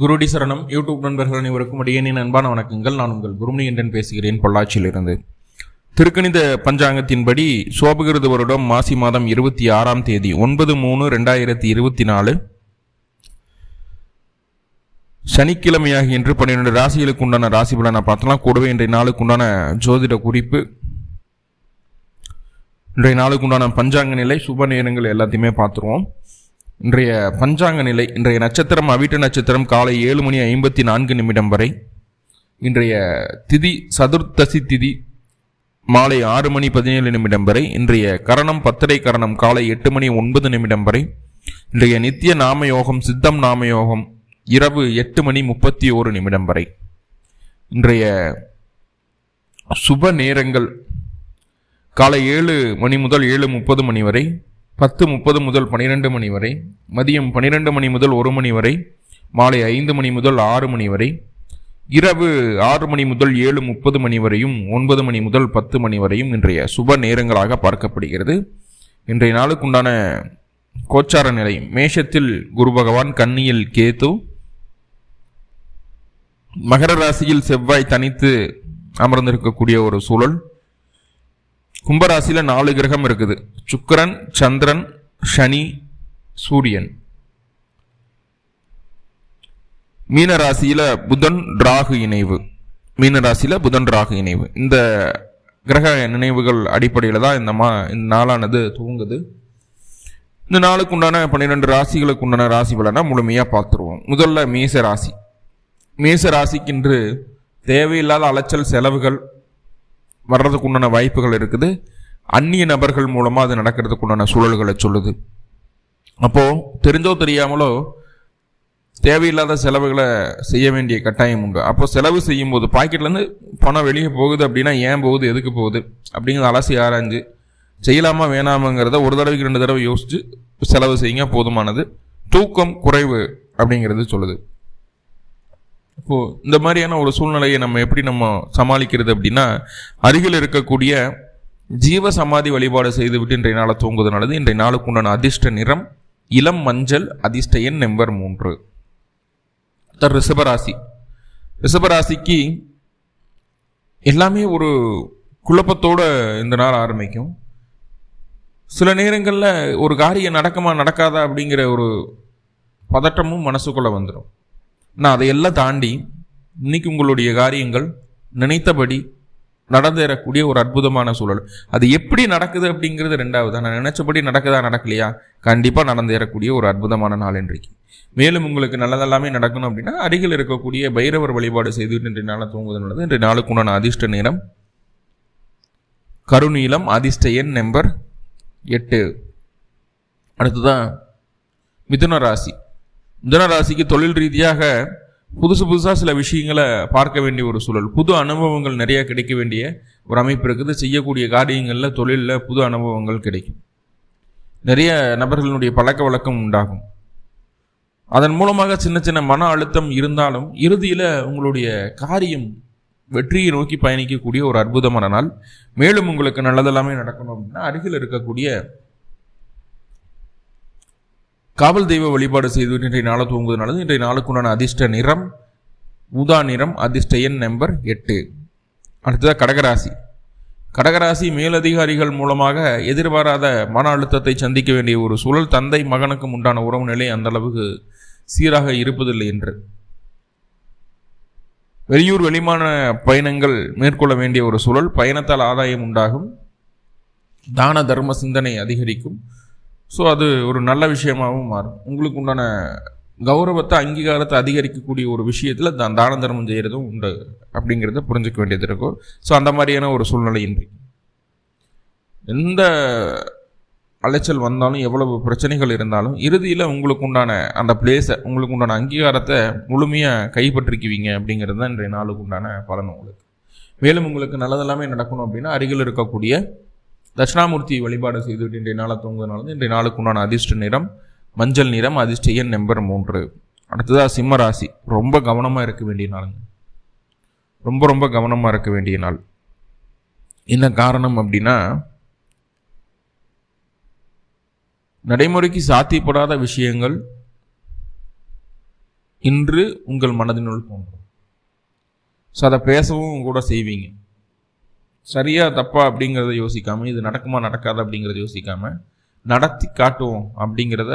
குருடி சரணம். யூடியூப் நண்பர்கள் அனைவருக்கும் அடியேனின் அன்பான வணக்கங்கள். நான் உங்கள் குருமணி என்றன் பேசுகிறேன் பொள்ளாச்சியிலிருந்து. திருக்கணித பஞ்சாங்கத்தின்படி சோபகிருத வருடம் மாசி மாதம் இருபத்தி ஆறாம் தேதி ஒன்பது மூணு ரெண்டாயிரத்தி இருபத்தி நாலு. சனிக்கிழமையாக என்று பன்னிரெண்டு ராசிகளுக்கு உண்டான ராசி பலனை பார்த்தலாம் கூடவே இன்றைய நாளுக்கு உண்டான ஜோதிட குறிப்பு. இன்றைய நாளுக்கு உண்டான பஞ்சாங்க நிலை சுப நேரங்கள் எல்லாத்தையுமே பார்த்துருவோம். இன்றைய பஞ்சாங்க நிலை இன்றைய நட்சத்திரம் அவிட்ட நட்சத்திரம் காலை ஏழு மணி ஐம்பத்தி நான்கு நிமிடம் வரை. இன்றைய திதி சதுர்த்தசி திதி மாலை ஆறு மணி பதினேழு நிமிடம் வரை. இன்றைய கரணம் பத்தரை கரணம் காலை எட்டு மணி ஒன்பது நிமிடம் வரை. இன்றைய நித்திய நாமயோகம் சித்தம் நாமயோகம் இரவு எட்டு மணி முப்பத்தி ஓரு நிமிடம் வரை. இன்றைய சுப நேரங்கள் காலை ஏழு மணி முதல் ஏழு முப்பது மணி வரை. பத்து முப்பது முதல் பனிரெண்டு மணி வரை மதியம் பனிரெண்டு மணி முதல் ஒரு மணி வரை மாலை ஐந்து மணி முதல் ஆறு மணி வரை இரவு ஆறு மணி முதல் ஏழு முப்பது மணி வரையும் ஒன்பது மணி முதல் பத்து மணி வரையும் இன்றைய சுப நேரங்களாக பார்க்கப்படுகிறது. இன்றைய நாளுக்குண்டான கோச்சார நிலை மேஷத்தில் குரு பகவான் கன்னியில் கேத்து மகர ராசியில் செவ்வாய் தனித்து அமர்ந்திருக்கக்கூடிய ஒரு சூழல். கும்பராசியில் நாலு கிரகம் இருக்குது. சுக்கரன் சந்திரன் சனி சூரியன். மீனராசியில் புதன் ராகு இணைவு. மீனராசியில் புதன் ராகு இணைவு. இந்த கிரக நினைவுகள் அடிப்படையில் தான் இந்த மா இந்த நாளானது துவங்குது. இந்த நாளுக்கு உண்டான பன்னிரெண்டு ராசிகளுக்கு உண்டான ராசி பலனை முழுமையாக பார்த்துருவோம். முதல்ல மேச ராசி மேச ராசிக்கின்று தேவையில்லாத அலைச்சல் செலவுகள் வர்றதுக்கு உண்டான வாய்ப்புகள் இருக்குது. அந்நிய நபர்கள் மூலமாக அது நடக்கிறதுக்கு உண்டான சூழல்களை சொல்லுது. அப்போது தெரிஞ்சோ தெரியாமலோ தேவையில்லாத செலவுகளை செய்ய வேண்டிய கட்டாயம் உண்டு. அப்போ செலவு செய்யும்போது பாக்கெட்லேருந்து பணம் வெளியே போகுது அப்படின்னா ஏன் போகுது எதுக்கு போகுது அப்படிங்கிறத அலசி ஆராய்ஞ்சு செய்யலாமா வேணாமாங்கிறத ஒரு தடவைக்கு ரெண்டு தடவை யோசித்து செலவு செய்யுங்க போதுமானது. தூக்கம் குறைவு அப்படிங்கிறது சொல்லுது. இப்போது இந்த மாதிரியான ஒரு சூழ்நிலையை நம்ம எப்படி நம்ம சமாளிக்கிறது அப்படின்னா அருகில் இருக்கக்கூடிய ஜீவ சமாதி வழிபாடு செய்துவிட்டு இன்றைய நாளை தூங்குவது நல்லது. இன்றைய நாளுக்கு உண்டான அதிர்ஷ்ட நிறம் இளம் மஞ்சள் அதிர்ஷ்ட எண் நம்பர் மூன்று. தர் ரிஷபராசி. ரிஷபராசிக்கு எல்லாமே ஒரு குழப்பத்தோடு இந்த நாள் ஆரம்பிக்கும். சில நேரங்களில் ஒரு காரியம் நடக்குமா நடக்காதா அப்படிங்கிற ஒரு பதட்டமும் மனசுக்குள்ளே வந்துடும் நான் அதையெல்லாம் தாண்டி இன்னைக்கு உங்களுடைய காரியங்கள் நினைத்தபடி நடந்தேறக்கூடிய ஒரு அற்புதமான சூழல். அது எப்படி நடக்குது அப்படிங்கிறது ரெண்டாவது. நான் நினைச்சபடி நடக்குதா நடக்கலையா? கண்டிப்பாக நடந்தேறக்கூடிய ஒரு அற்புதமான நாள் இன்றைக்கு. மேலும் உங்களுக்கு நல்லதெல்லாமே நடக்கணும் அப்படின்னா அருகில் இருக்கக்கூடிய பைரவர் வழிபாடு செய்து இன்றைய நாளை தூங்குவது நல்லது. இன்றைய நாளுக்கு உண்டான அதிர்ஷ்ட நேரம் கருநீளம் அதிர்ஷ்ட எண் நம்பர் எட்டு. அடுத்ததான் மிதுன ராசி. மிதுன ராசிக்கு தொழில் ரீதியாக புதுசு புதுசாக சில விஷயங்களை பார்க்க வேண்டிய ஒரு சூழல். புது அனுபவங்கள் நிறைய கிடைக்க வேண்டிய ஒரு அமைப்பு இருக்குது. செய்யக்கூடிய காரியங்களில் தொழிலில் புது அனுபவங்கள் கிடைக்கும். நிறைய நபர்களுடைய பழக்க வழக்கம் உண்டாகும். அதன் மூலமாக சின்ன சின்ன மன அழுத்தம் இருந்தாலும் இறுதியில் உங்களுடைய காரியம் வெற்றியை நோக்கி பயணிக்கக்கூடிய ஒரு அற்புதமான நாள். மேலும் உங்களுக்கு நல்லதெல்லாமே நடக்கணும் அப்படின்னா அருகில் இருக்கக்கூடிய காவல் தெய்வ வழிபாடு செய்து இன்றைய நாளை தூங்குவது நல்லது. இன்றைய நாளுக்குண்டான அதிர்ஷ்ட நிறம் ஊதா நிறம் அதிர்ஷ்ட எண் நம்பர் எட்டு. அடுத்ததாக கடகராசி. கடகராசி மேலதிகாரிகள் மூலமாக எதிர்பாராத மன அழுத்தத்தை சந்திக்க வேண்டிய ஒரு சூழல் தந்தை மகனுக்கும் உண்டான உறவு நிலை அந்த அளவுக்கு சீராக இருப்பதில்லை என்று. வெளியூர் வெளிமான பயணங்கள் மேற்கொள்ள வேண்டிய ஒரு சூழல் பயணத்தால் ஆதாயம் உண்டாகும். தான தர்ம சிந்தனை அதிகரிக்கும். ஸோ அது ஒரு நல்ல விஷயமாகவும் மாறும். உங்களுக்கு உண்டான கௌரவத்தை அங்கீகாரத்தை அதிகரிக்கக்கூடிய ஒரு விஷயத்தில் தான் தான தர்மம் செய்கிறதும் உண்டு அப்படிங்கிறத புரிஞ்சுக்க வேண்டியது இருக்கும் ஸோ அந்த மாதிரியான ஒரு சூழ்நிலை இன்றி. எந்த அலைச்சல் வந்தாலும் எவ்வளவு பிரச்சனைகள் இருந்தாலும் இறுதியில் உங்களுக்கு உண்டான அந்த பிளேஸை உங்களுக்கு உண்டான அங்கீகாரத்தை முழுமையாக கைப்பற்றிக்குவீங்க அப்படிங்கிறது தான் இன்றைய நாளுக்கு உண்டான பலன் உங்களுக்கு. மேலும் உங்களுக்கு நல்லதெல்லாமே நடக்கணும் அப்படின்னா அருகில் இருக்கக்கூடிய தட்சிணாமூர்த்தி வழிபாடு செய்துவிட்டு இன்றைய நாளை தூங்குவதனால இன்றைய நாளுக்கு உண்டான அதிர்ஷ்ட நிறம் மஞ்சள் நிறம் அதிர்ஷ்ட எண் நம்பர் மூன்று. அடுத்ததாக சிம்ம ராசி. ரொம்ப கவனமாக இருக்க வேண்டிய நாளுங்க. ரொம்ப ரொம்ப கவனமாக இருக்க வேண்டிய நாள். என்ன காரணம் அப்படின்னா நடைமுறைக்கு சாத்தியப்படாத விஷயங்கள் இன்று உங்கள் மனதினுள் தோன்றும். ஸோ அதை பேசவும் கூட செய்வீங்க. சரியா தப்பா அப்படிங்கிறத யோசிக்காமல் இது நடக்குமா நடக்காத அப்படிங்கிறத யோசிக்காமல் நடத்தி காட்டுவோம் அப்படிங்கிறத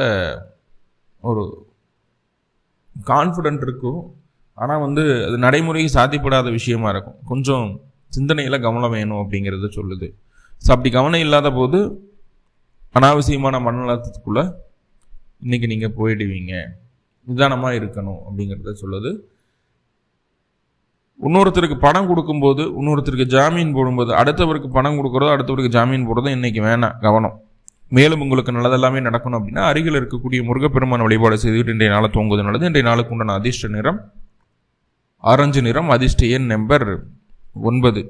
ஒரு கான்ஃபிடென்ட் இருக்கும். ஆனால் வந்து அது நடைமுறைக்கு சாத்தியப்படாத விஷயமா இருக்கும். கொஞ்சம் சிந்தனையில் கவனம் வேணும் அப்படிங்கிறத சொல்லுது. ஸோ அப்படி கவனம் இல்லாத போது அனாவசியமான மனநலத்துக்குள்ளே இன்றைக்கி நீங்கள் போயிடுவீங்க. நிதானமாக இருக்கணும் அப்படிங்கிறத சொல்லுது. இன்னொருத்தருக்கு பணம் கொடுக்கும்போது இன்னொருத்தருக்கு ஜாமீன் போடும்போது அடுத்தவருக்கு பணம் கொடுக்குறதோ அடுத்தவருக்கு ஜாமீன் போடுறதோ இன்றைக்கி வேணாம் கவனம். மேலும் உங்களுக்கு நல்லதெல்லாமே நடக்கணும் அப்படின்னா அருகில் இருக்கக்கூடிய முருகப்பெருமான் வழிபாடு செய்துவிட்டு இன்றைய நாளை தூங்குவது நல்லது. இன்றைய நாளுக்கு உண்டான அதிர்ஷ்ட நிறம் ஆரஞ்சு நிறம் அதிர்ஷ்ட எண் நம்பர் ஒன்பது.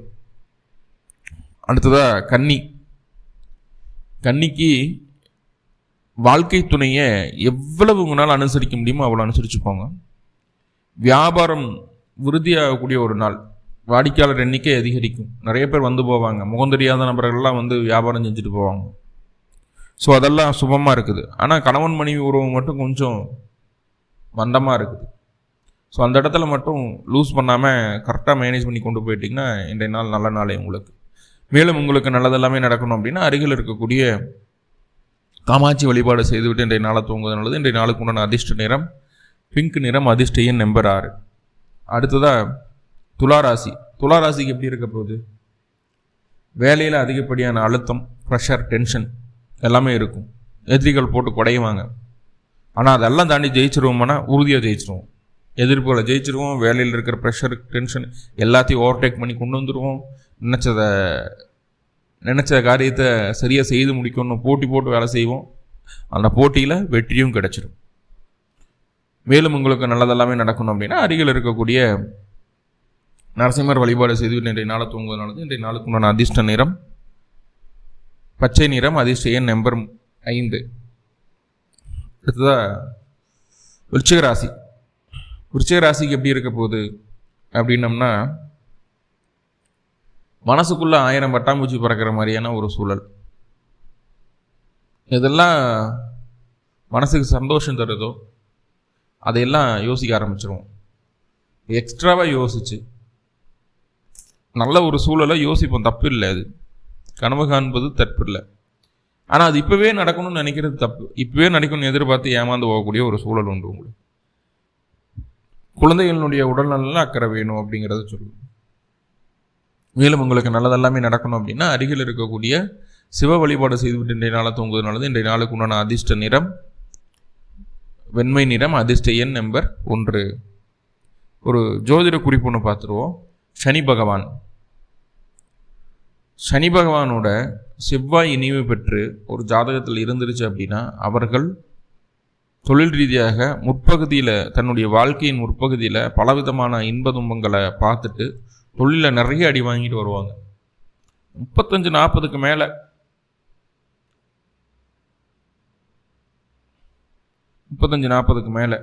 அடுத்ததாக கன்னி. கன்னிக்கு வாழ்க்கை துணையை எவ்வளவு உங்களால் அனுசரிக்க முடியுமோ அவ்வளோ அனுசரிச்சுப்போங்க. வியாபாரம் உறுதியாகக்கூடிய ஒரு நாள். வாடிக்கையாளர் எண்ணிக்கை அதிகரிக்கும். நிறைய பேர் வந்து போவாங்க. முகம் தெரியாத நபர்கள்லாம் வந்து வியாபாரம் செஞ்சுட்டு போவாங்க. ஸோ அதெல்லாம் சுபமாக இருக்குது. ஆனால் கணவன் மனைவி உறவு மட்டும் கொஞ்சம் மந்தமாக இருக்குது. ஸோ அந்த இடத்துல மட்டும் லூஸ் பண்ணாமல் கரெக்டாக மேனேஜ் பண்ணி கொண்டு போயிட்டிங்கன்னா இன்றைய நாள் நல்ல நாளே உங்களுக்கு. மேலும் உங்களுக்கு நல்லதெல்லாமே நடக்கணும் அப்படின்னா அருகில் இருக்கக்கூடிய காமாட்சி வழிபாடு செய்துவிட்டு இன்றைய நாளை தூங்குவது நல்லது இன்றைய நாளுக்கு உண்டான அதிர்ஷ்ட நிறம் பிங்க் நிறம் அதிர்ஷ்ட எண் நம்பர் ஆறு. அடுத்ததாக துளாராசி துளாராசிக்கு எப்படி இருக்க போகுது? வேலையில் அதிகப்படியான அழுத்தம் ப்ரெஷர் டென்ஷன் எல்லாமே இருக்கும். எதிரிகள் போட்டு குடையுவாங்க. ஆனால் அதெல்லாம் தாண்டி ஜெயிச்சிருவோம்னா உறுதியாக ஜெயிச்சிருவோம். எதிர்ப்புகளை ஜெயிச்சிருவோம் வேலையில் இருக்கிற ப்ரெஷர் டென்ஷன் எல்லாத்தையும் ஓவர்டேக் பண்ணி கொண்டு வந்துடுவோம் நினச்சதை நினச்ச காரியத்தை சரியாக செய்து முடிக்கணும். போட்டி போட்டு வேலை செய்வோம். அந்த போட்டியில் வெற்றியும் கிடச்சிடும் மேலும் உங்களுக்கு நல்லதெல்லாமே நடக்கணும் அப்படின்னா அருகில் இருக்கக்கூடிய நரசிம்மர் வழிபாடு செய்து இன்றைய நாளை தூங்குவதனால இன்றைய நாளுக்கு உண்டான அதிர்ஷ்ட நிறம் பச்சை நிறம் அதிர்ஷ்ட எண் நம்பர் ஐந்து. அடுத்ததாக விருச்சிக ராசி. விருச்சிக ராசிக்கு எப்படி இருக்க போகுது அப்படின்னம்னா மனசுக்குள்ளே ஆயிரம் பட்டாம்பூச்சி பறக்கிற மாதிரியான ஒரு சூழல். இதெல்லாம் மனசுக்கு சந்தோஷம் தருதோ அதையெல்லாம் யோசிக்க ஆரம்பிச்சிருவோம். எக்ஸ்ட்ராவாக யோசிச்சு. நல்ல ஒரு சூழலை யோசிப்போம். தப்பு இல்லை அது. கனவு காண்பது தப்பு இல்லை. ஆனால் அது இப்போவே நடக்கணும்னு நினைக்கிறது தப்பு. இப்போவே நடக்கணும்னு எதிர்பார்த்து ஏமாந்து போகக்கூடிய ஒரு சூழல் உண்டு உங்களுக்கு. குழந்தைகளினுடைய உடல்நலம் அக்கறை வேணும் அப்படிங்கிறத சொல்லுவோம். மேலும் உங்களுக்கு நல்லதெல்லாமே நடக்கணும் அப்படின்னா அருகில் இருக்கக்கூடிய சிவ வழிபாடு செய்துவிட்டு இன்றைய நாளை தூங்குவதனாலது இன்றைய நாளுக்கு உண்டான அதிர்ஷ்ட நிறம் வெண்மை நிறம் அதிர்ஷ்ட எண் நம்பர் ஒன்று. ஒரு ஜோதிட குறிப்பு ஒன்று பார்த்துருவோம். சனி பகவான். சனி பகவானோட செவ்வாய் இனிவு பெற்று ஒரு ஜாதகத்தில் இருந்துருச்சு அப்படின்னா அவர்கள் தொழில் ரீதியாக முற்பகுதியில் தன்னுடைய வாழ்க்கையின் முற்பகுதியில் பலவிதமான இன்ப துன்பங்களை பார்த்துட்டு தொழிலில் நிறைய அடி வாங்கிட்டு வருவாங்க. முப்பத்தஞ்சு நாற்பதுக்கு மேலே முப்பத்தஞ்சு நாற்பதுக்கு மேலே.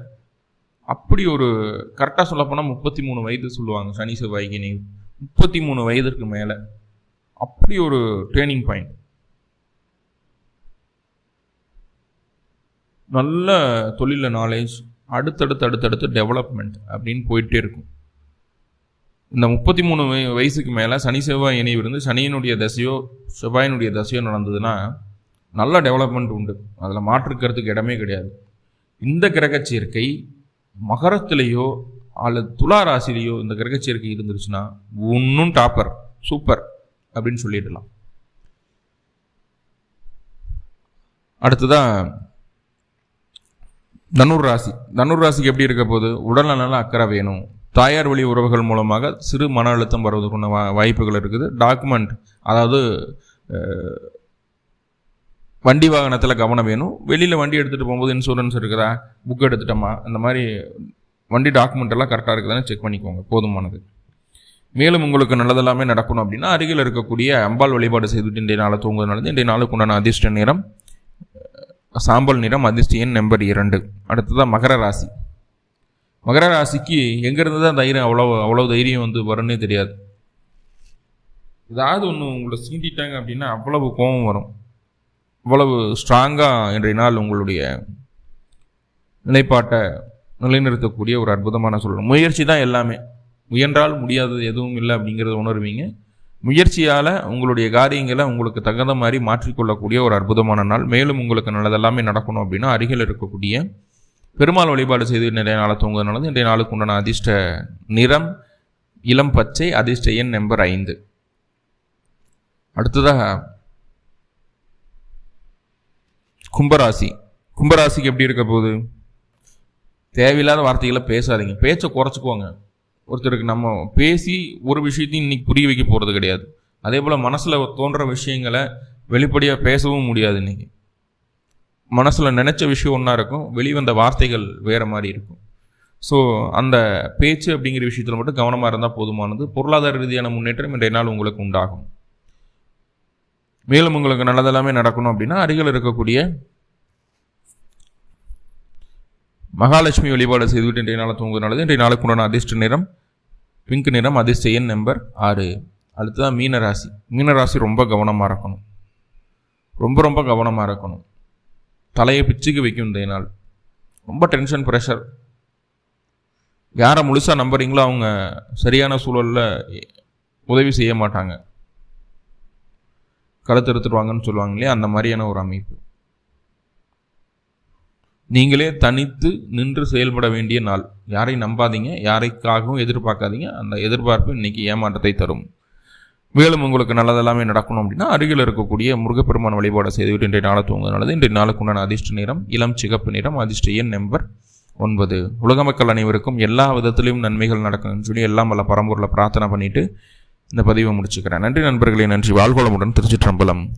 அப்படி ஒரு கரெக்டாக சொல்லப்போனால் முப்பத்தி மூணு வயது சொல்லுவாங்க சனி செவ்வாய்க்கு நீ முப்பத்தி மூணு வயதுக்கு மேலே. அப்படி ஒரு ட்ரைனிங் பாயிண்ட் நல்ல தொழிலில் நாலேஜ் அடுத்தடுத்து அடுத்தடுத்து டெவலப்மெண்ட் அப்படின்னு போயிட்டே இருக்கும். இந்த முப்பத்தி மூணு வயசுக்கு மேலே சனி செவ்வாய் இணைவு இருந்து சனியினுடைய தசையோ செவ்வாயினுடைய தசையோ நடந்ததுன்னா நல்ல டெவலப்மெண்ட் உண்டு. அதில் மாற்றுக்கிறதுக்கு இடமே கிடையாது. இந்த கிரக சேர்க்கை மகரத்திலேயோ அல்லது துலா ராசிலேயோ இந்த கிரக சேர்க்கை இருந்துருச்சுன்னா ஒன்றும் டாப்பர் சூப்பர் அப்படின்னு சொல்லிடலாம். அடுத்ததான் தனுர் ராசி. தனுர் ராசிக்கு எப்படி இருக்க போது உடல் அக்கறை வேணும். தாயார் வழி உறவுகள் மூலமாக சிறு மன அழுத்தம் வருவதற்குன வா வாய்ப்புகள் இருக்குது. டாக்குமெண்ட் அதாவது வண்டி வாகனத்தில் கவனம் வேணும். வெளியில் வண்டி எடுத்துகிட்டு போகும்போது இன்சூரன்ஸ் இருக்குதா? புக் எடுத்துட்டோமா? அந்த மாதிரி வண்டி டாக்குமெண்ட் எல்லாம் கரெக்டாக இருக்குதான்னு செக் பண்ணிக்கோங்க. போதுமானது. மேலும் உங்களுக்கு நல்லதெல்லாமே நடக்கணும் அப்படின்னா அருகில் இருக்கக்கூடிய அம்பாள் வழிபாடு செய்துட்டு இன்றைய நாளை தூங்குவதனால இன்றைய நாளுக்கு உண்டான அதிர்ஷ்ட நிறம் சாம்பல் நிறம் அதிர்ஷ்ட எண் நம்பர் இரண்டு. அடுத்ததாக மகர ராசி. மகர ராசிக்கு எங்கேருந்து தான் தைரியம் அவ்வளோ அவ்வளோ தைரியம் வந்து வரும்னே தெரியாது. ஏதாவது ஒன்று உங்களை சீண்டிட்டாங்க அப்படின்னா அவ்வளவு கோபம் வரும். இவ்வளவு ஸ்ட்ராங்காக இன்றைய நாள் உங்களுடைய நிலைப்பாட்டை நிலைநிறுத்தக்கூடிய ஒரு அற்புதமான சூழல். முயற்சி தான் எல்லாமே. முயன்றால் முடியாதது எதுவும் இல்லை அப்படிங்கிறத உணர்வீங்க. முயற்சியால் உங்களுடைய காரியங்களை உங்களுக்கு தகுந்த மாதிரி மாற்றிக்கொள்ளக்கூடிய ஒரு அற்புதமான நாள். மேலும் உங்களுக்கு நல்லதெல்லாமே நடக்கணும் அப்படின்னா அருகில் இருக்கக்கூடிய பெருமாள் வழிபாடு செய்து நிறைய நாளை தூங்குவதனால இன்றைய நாளுக்கு உண்டான அதிர்ஷ்ட நிறம் இளம் பச்சை அதிர்ஷ்ட எண் நம்பர் ஐந்து. அடுத்ததாக கும்பராசி. கும்பராசிக்கு எப்படி இருக்க போகுது? தேவையில்லாத வார்த்தைகளை பேசாதீங்க. பேச்சை குறைச்சிக்கோங்க ஒருத்தருக்கு நம்ம பேசி ஒரு விஷயத்தையும் இன்னைக்கு புரிய வைக்க போகிறது கிடையாது. அதே போல் மனசில் தோன்ற விஷயங்களை வெளிப்படையாக பேசவும் முடியாது இன்னைக்கு. மனசில் நினச்ச விஷயம் ஒன்றா இருக்கும். வெளிவந்த வார்த்தைகள் வேறு மாதிரி இருக்கும். ஸோ அந்த பேச்சு அப்படிங்கிற விஷயத்தில் மட்டும் கவனமாக இருந்தால் போதுமானது. பொருளாதார ரீதியான முன்னேற்றம் இன்றைய நாள் உங்களுக்கு உண்டாகும். மேலும் உங்களுக்கு நல்லதெல்லாமே நடக்கணும் அப்படின்னா அருகில் இருக்கக்கூடிய மகாலட்சுமி வழிபாடு செய்துவிட்டு இன்றைய நாள் தூங்குவது நல்லது. இன்றைய நாளுக்கு உண்டான அதிர்ஷ்ட நிறம் பிங்க் நிறம் அதிர்ஷ்ட எண் நம்பர் ஆறு. அடுத்ததான் மீனராசி. மீனராசி ரொம்ப கவனமாக இருக்கணும். ரொம்ப ரொம்ப கவனமாக இருக்கணும். தலையை பிச்சுக்கு வைக்கும் இந்த நாள். ரொம்ப டென்ஷன் ப்ரெஷர் யாரை முழுசாக நம்புறீங்களோ அவங்க சரியான சூழலில் உதவி செய்ய மாட்டாங்க. கருத்தெடுத்துருவாங்கன்னு சொல்லுவாங்க இல்லையா? அந்த மாதிரியான ஒரு அமைப்பு. நீங்களே தனித்து நின்று செயல்பட வேண்டிய நாள். யாரையும் நம்பாதீங்க. யாரைக்காகவும் எதிர்பார்க்காதீங்க. அந்த எதிர்பார்ப்பு இன்னைக்கு ஏமாற்றத்தை தரும். மேலும் உங்களுக்கு நல்லதெல்லாமே நடக்கணும் அப்படின்னா அருகில் இருக்கக்கூடிய முருகப்பெருமான் வழிபாடை செய்துவிட்டு இன்றைய நாளை தூங்குவது நல்லது. இன்றைய நாளுக்கு உண்டான அதிர்ஷ்ட நிறம் இளம் சிகப்பு நிறம் அதிர்ஷ்ட எண் நம்பர் ஒன்பது. உலக மக்கள் அனைவருக்கும் எல்லா விதத்திலையும் நன்மைகள் நடக்கணும்னு சொல்லி எல்லாம் வல்ல பரம்பூரில் பிரார்த்தனை பண்ணிட்டு இந்த பதிவை முடிச்சுக்கிறேன். நன்றி நண்பர்களே நன்றி. வாழ்வளமுடன் திருச்சிற்றம்பலம்.